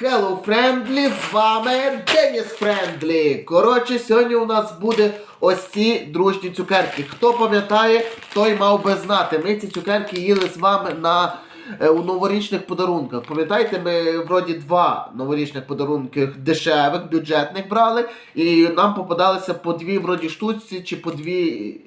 Hello, Friendly, з вами Деніс Френдлі. Коротше, сьогодні у нас буде ось ці дружні цукерки. Хто пам'ятає, той мав би знати. Ми ці цукерки їли з вами на е, у новорічних подарунках. Пам'ятаєте, ми вроді два новорічних подарунки дешевих, бюджетних брали, і нам попадалися по дві вроді штуці чи по дві.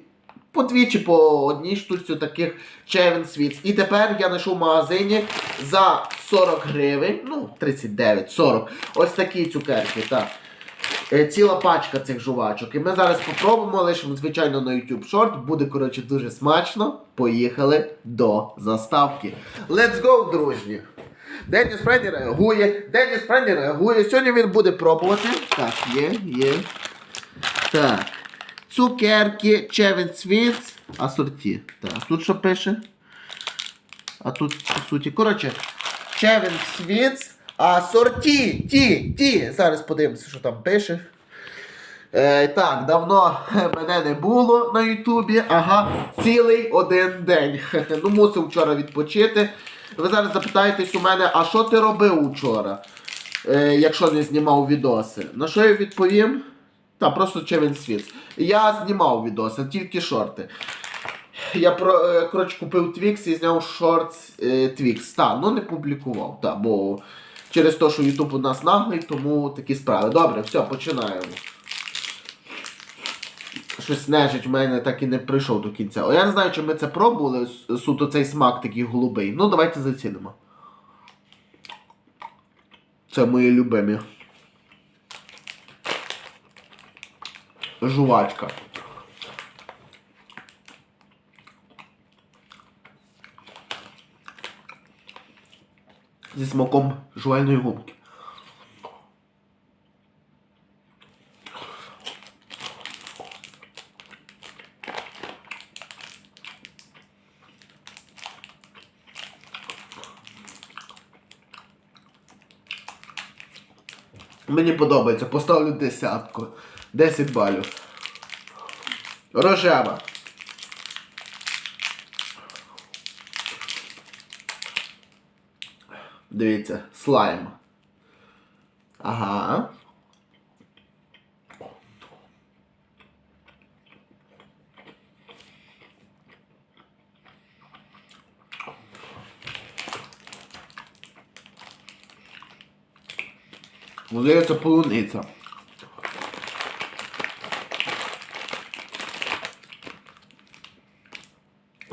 По дві чи по одній штуці таких Chevin Sweets. І тепер я знайшов в магазині за 40 гривень, ну 39, 40. Ось такі цукерки, так. Е, Ціла пачка цих жувачок. І ми зараз попробуємо, лишимо, звичайно, на YouTube Short. Буде, коротше, дуже смачно. Поїхали до заставки. Let's go, дружні! Деніс Френні реагує. Деніс Френні реагує. Сьогодні він буде пробувати. Так, є, є. Так. Цукерки, Sweets, асорті. Так, тут що пише? А тут, по суті, коротше, Sweets, асорті, ті, ті. Зараз подивимося, що там пише. Е, так, давно мене не було на Ютубі. Ага, цілий один день. ну, мусив вчора відпочити. Ви зараз запитаєтесь у мене, а що ти робив учора, е, якщо не знімав відоси? На що я відповім? Та, просто Chevin Sweets. Я знімав відоси, тільки шорти. Я про, е, коротше, купив Twix і зняв шорт е, Twix. Та, ну не публікував, та, бо через те, що YouTube у нас наглий, тому такі справи. Добре, все, починаємо. Щось нежить в мене так і не прийшов до кінця. О, я не знаю, чи ми це пробували, суто цей смак такий голубий. Ну, давайте зацінимо. Це мої любимі. Жувачка. Зі смаком жувальної гумки. Мені подобається, поставлю десятку. 10 балів. Рожева. Дивіться, слайм. Ага. Ну, Здається, полуниця.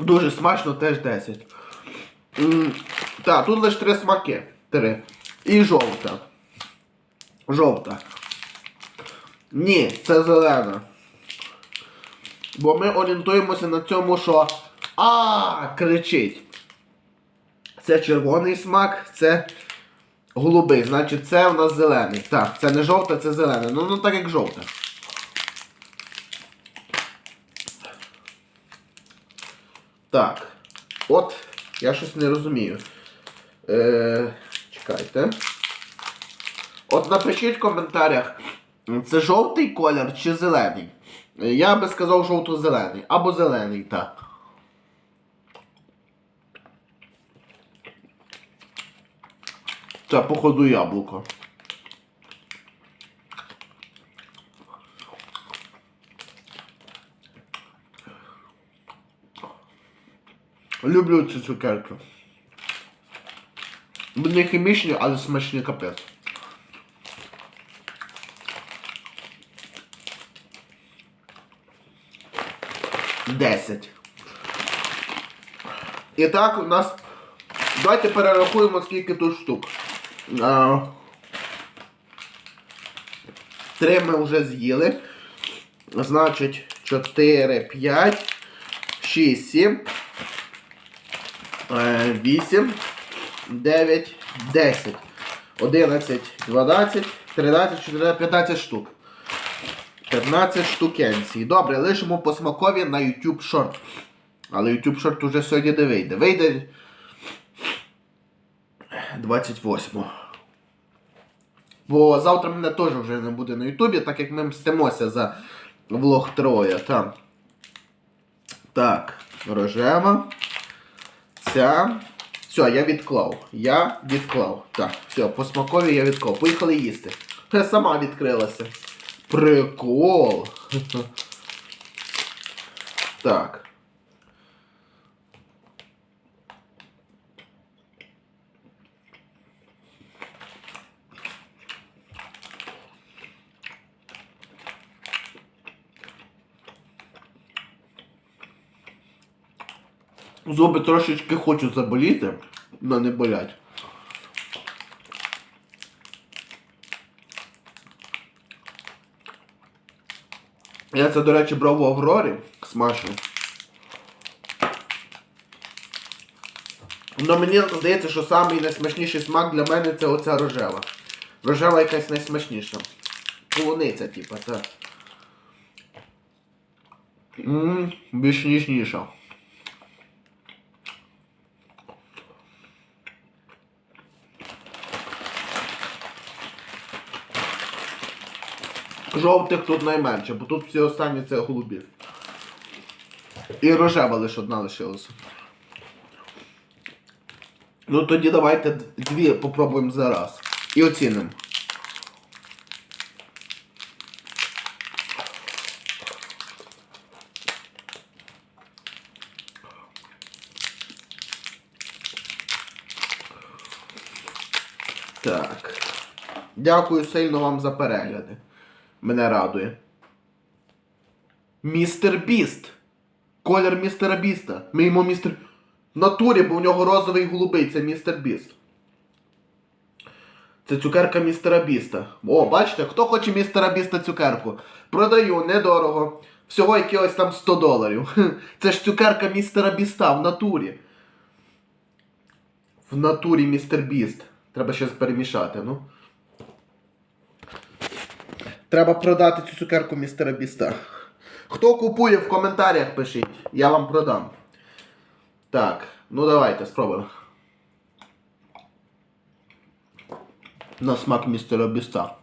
Дуже смачно, теж 10. М, Так, тут лише три смаки. Три. І жовта. Жовта. Ні, це зелена. Бо ми орієнтуємося на цьому, що а кричить. Це червоний смак, це голубий. Значить, це у нас зелений. Так, це не жовта, це зелене. Ну, ну так як жовта. Так. От, я щось не розумію. Е, чекайте. От напишіть в коментарях, це жовтий колір чи зелений. Я би сказав жовто-зелений. Або зелений, так. Це походу яблуко. Люблю ці цукерки. Вони хімічні, але смачні капець. Десять. І так у нас. Давайте перерахуємо, скільки тут штук. Три ми вже з'їли. Значить, 4, 5, 6, 7. 8, 9, 10, 11, 12, 13, 14, 15 штук. 15 штукенцій. Добре, лишимо по смакові на YouTube Short. Але YouTube Short уже сьогодні не вийде. Вийде 28. Бо завтра мене теж вже не буде на Ютубі, так як ми мстимося за влог Троя. Там. Так, рожева. Ця. Все, я відклав. Я відклав. Так, все, по смакові я відклав. Поїхали їсти. Та сама відкрилася. Прикол. Так. Зуби трошечки хочу заболіти, але не болять. Я це, до речі, брав в Аврорі смачно. Ну мені здається, що самий найсмачніший смак для мене це оця рожева. Рожева якась найсмачніша. Полуниця, типа, так. Ммм, більш ніжніша. Жовтих тут найменше, бо тут всі останні це голубі. І рожева лише одна лишилася. Ну тоді давайте дві попробуємо зараз. І оцінимо. Так. Дякую сильно вам за перегляди. Мене радує. Містер Біст. Колір містера Біста. Ми йому містер. В натурі, бо у нього розовий голубий, це містер Біст. Це цукерка містера Біста. О, бачите, хто хоче містера Біста цукерку? Продаю недорого. Всього якихось там 100 доларів. Це ж цукерка містера Біста в натурі. В натурі містер Біст. Треба щось перемішати, ну. Треба продати цю цукерку містера Біста. Хто купує в коментарях, пишіть. Я вам продам. Так, ну давайте спробуємо. На смак містера Біста.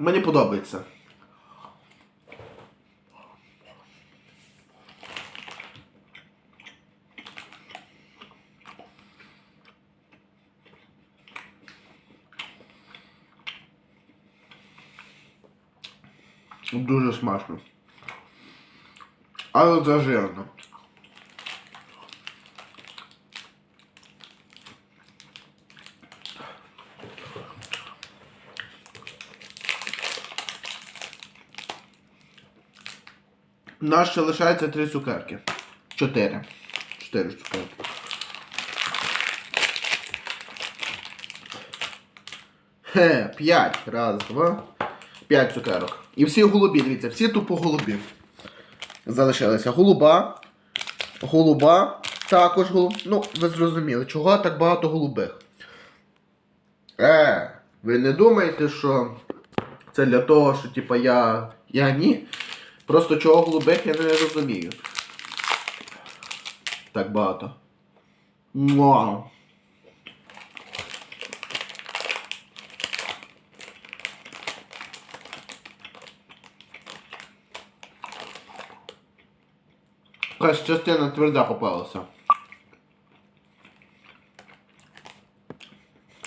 Мені подобається. Дуже смачно. Але зажирно. Нас ще лишається три цукерки. Чотири. Чотири цукерки. Хе, п'ять. Раз, два. П'ять цукерок. І всі голубі, дивіться, всі тупо голубі. Залишилися голуба. Голуба. Також голуб. Ну, ви зрозуміли, чого так багато голубих. Е, ви не думаєте, що це для того, що типа я. Я ні. Просто чого голубих я не розумію. Так багато. Вау. Якась частина тверда попалася.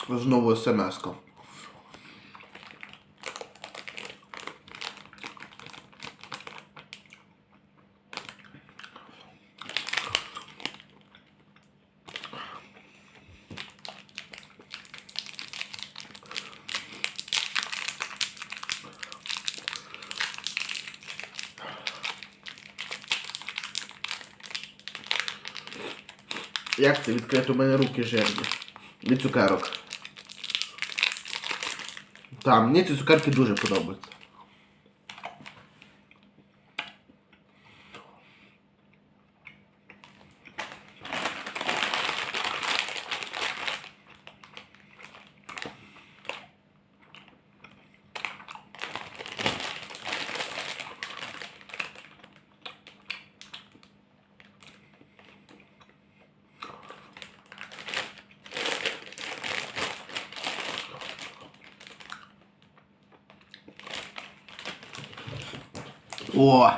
Знову смс-ка. Як це відкрити? У мене руки жирні. Від цукерок. Так, мені ці цукерки дуже подобаються. О!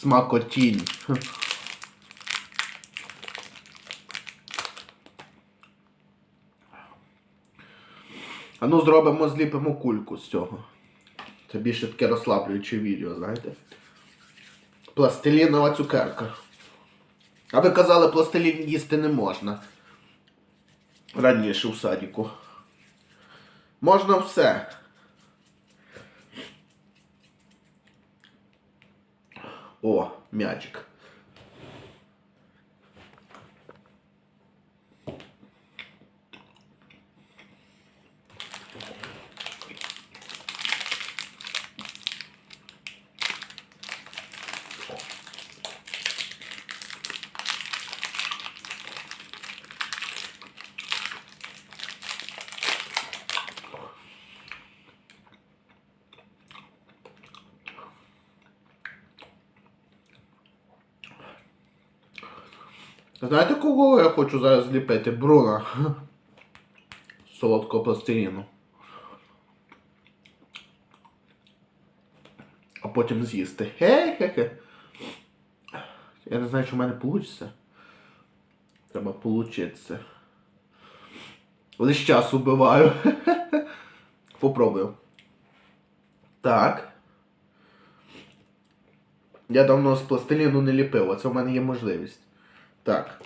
Смакотінь. А ну зробимо, зліпимо кульку з цього. Це більше таке розслаблююче відео, знаєте? Пластилінова цукерка. А ви казали, пластилін їсти не можна. Раніше в садіку. Можна все. О, м'ячик. Знаєте, кого я хочу зараз зліпити? Бруна. Солодкого пластиліну. А потім з'їсти. Хе-хе-хе. Я не знаю, чи в мене вийде. Треба получитися. Лиш час убиваю. Попробую. Так. Я давно з пластиліну не ліпив, а це в мене є можливість. Так.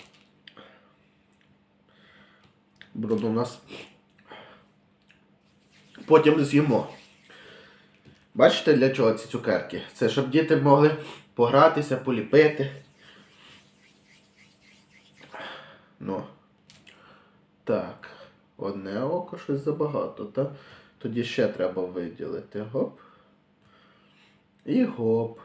Бруно у нас. Потім з'їмо. Бачите, для чого ці цукерки? Це щоб діти могли погратися, поліпити. Ну. Так. Одне око щось забагато, так? Тоді ще треба виділити. Гоп. І гоп.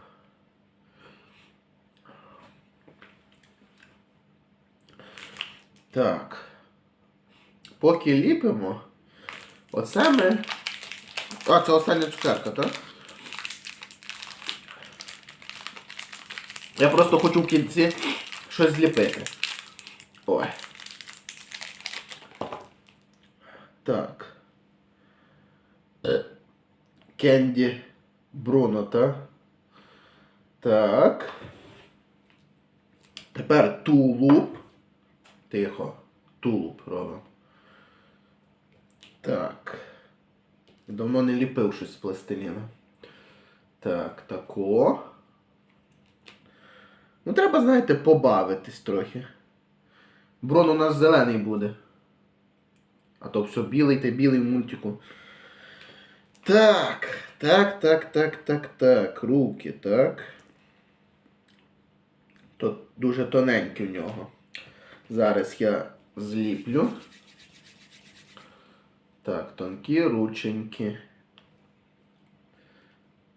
Так. Поки ліпимо, оце ми. А, це остання цукерка, так? Я просто хочу в кінці щось зліпити. Ой. Так. Е, Кенді Бруно, так? Так. Тепер тулуб. Тихо. Тулуб робимо. Так. Давно не ліпив щось з пластиліна. Так, тако. Ну, треба, знаєте, побавитись трохи. Брон у нас зелений буде. А то все білий та білий в мультику. Так, так, так, так, так, так. Руки, так. То дуже тоненькі в нього. Зараз я зліплю. Так, тонкі рученьки.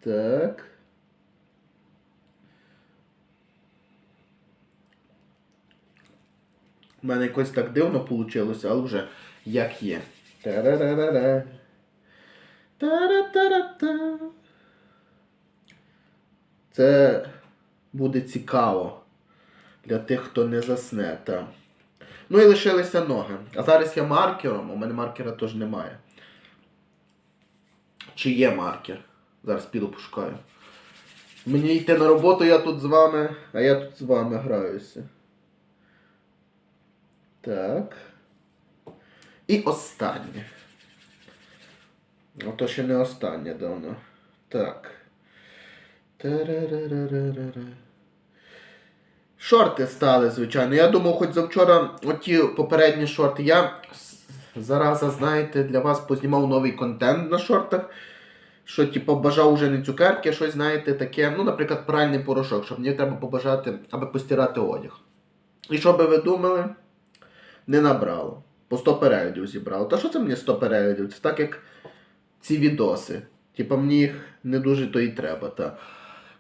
Так. У мене якось так дивно вийшло, але вже як є. Тарарарара. Тара-тара-та. Це буде цікаво для тих, хто не засне. Та. Ну і лишилися ноги. А зараз я маркером, у мене маркера теж немає. Чи є маркер? Зараз піду пошукаю. Мені йти на роботу, я тут з вами, а я тут з вами граюся. Так. І останнє. Ото ще не останнє давно. Так. Тарарарарара. Шорти стали, звичайно. Я думав, хоч завчора оті попередні шорти. Я зараза, знаєте, для вас познімав новий контент на шортах. Що, типу, бажав уже не цукерки, а щось, знаєте, таке, ну, наприклад, пральний порошок, щоб мені треба побажати, аби постирати одяг. І що би ви думали? Не набрало. По 100 переглядів зібрало. Та що це мені 100 переглядів? Це так як ці відоси. Типа мені їх не дуже то і треба. Та.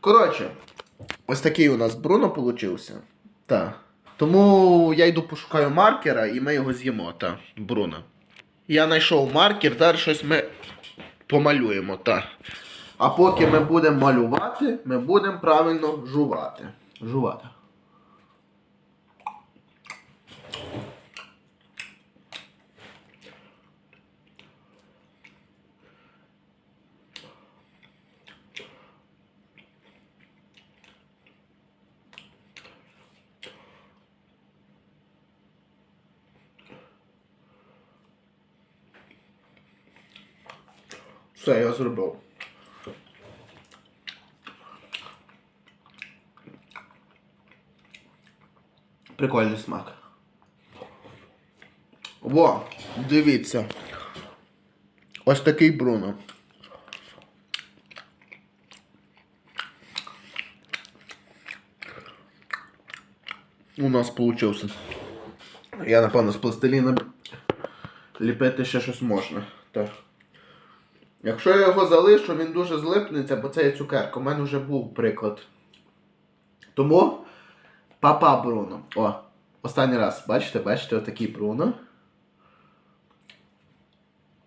Коротше, ось такий у нас Бруно получився. Так. Тому я йду пошукаю маркера і ми його з'їмо, та, Бруно. Я знайшов маркер, зараз щось ми помалюємо, та. А поки ми будемо малювати, ми будемо правильно жувати. Жувати. Все, я зробив. Прикольний смак. Во, дивіться. Ось такий Бруно. У нас получився. Я, напевно, з пластиліном ліпити ще щось можна. Так. Якщо я його залишу, він дуже злипнеться, бо це є цукерка. У мене вже був приклад. Тому папа Бруно. О, останній раз, бачите, бачите, отакий Бруно.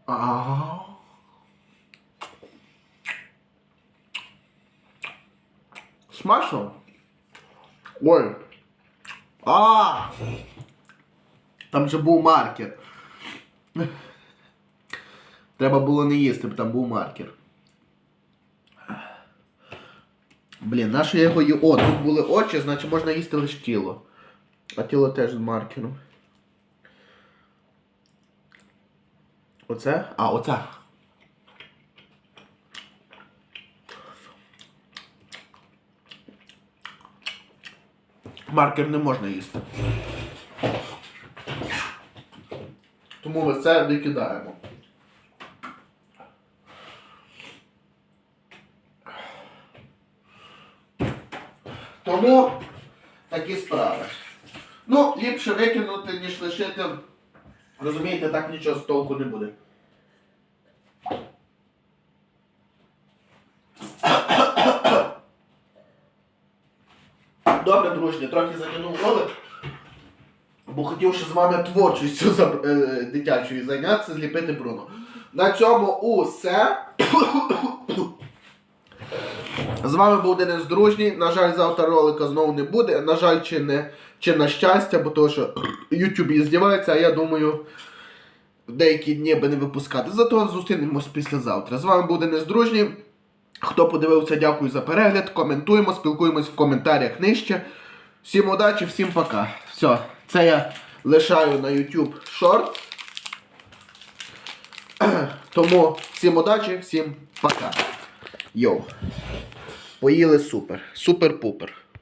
А. Смачно? Ой. А! Там же був маркер. Треба було не їсти, бо там був маркер. Блін, наше я його ї... О, тут були очі, значить можна їсти лише тіло. А тіло теж з маркером. Оце? А, оце. Маркер не можна їсти. Тому ми це викидаємо. Тому такі справи. Ну, ліпше викинути, ніж лишити. Розумієте, так нічого з толку не буде. Добре, дружні, трохи затягнув ролик. Бо хотів ще з вами творчістю е, дитячою зайнятися, зліпити Бруно. На цьому усе. З вами був Денис Дружній. На жаль, завтра ролика знову не буде. На жаль, чи не чи на щастя, бо то, що YouTube її здівається, а я думаю, деякі дні би не випускати. Зато зустрінемось післязавтра. З вами був Денис Дружній. Хто подивився, дякую за перегляд. Коментуємо, спілкуємось в коментарях нижче. Всім удачі, всім пока. Все, це я лишаю на YouTube шорт. Тому всім удачі, всім пока. Йоу. Поїли супер. Супер-пупер.